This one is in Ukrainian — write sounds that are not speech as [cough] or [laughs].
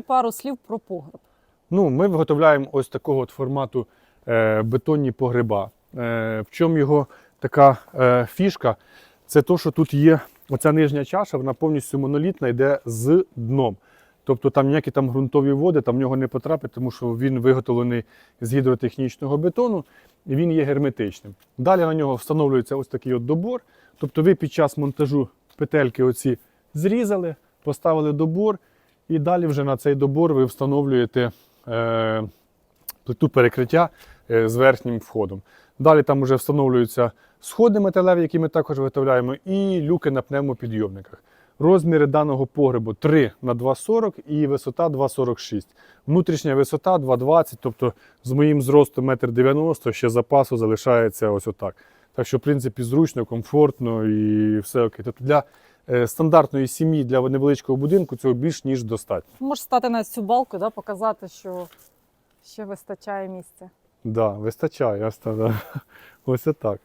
Пару слів про погреб. Ну, ми виготовляємо ось такого от формату е, бетонні погреба. Е, в чому його така е, фішка? Це то, що тут є оця нижня чаша, вона повністю монолітна, йде з дном. Тобто там ніякі там ґрунтові води там в нього не потрапить, тому що він виготовлений з гідротехнічного бетону і він є герметичним. Далі на нього встановлюється ось такий от добор. Тобто ви під час монтажу петельки оці зрізали, поставили добор, і далі вже на цей добор ви встановлюєте е, плиту перекриття е, з верхнім входом. Далі там вже встановлюються сходи металеві, які ми також виготовляємо, і люки на пневмопідйомниках. Розміри даного погребу 3 на 2,40 і висота 2,46. Внутрішня висота 2,20, тобто з моїм зростом 1,90 м ще запасу залишається ось отак. Так що, в принципі, зручно, комфортно і все окей. Тобто для стандартної сім'ї, для невеличкого будинку цього більш ніж достатньо. Можеш стати на цю балку, да, показати, що ще вистачає місця. Да, вистачає. Да. [laughs] ось так.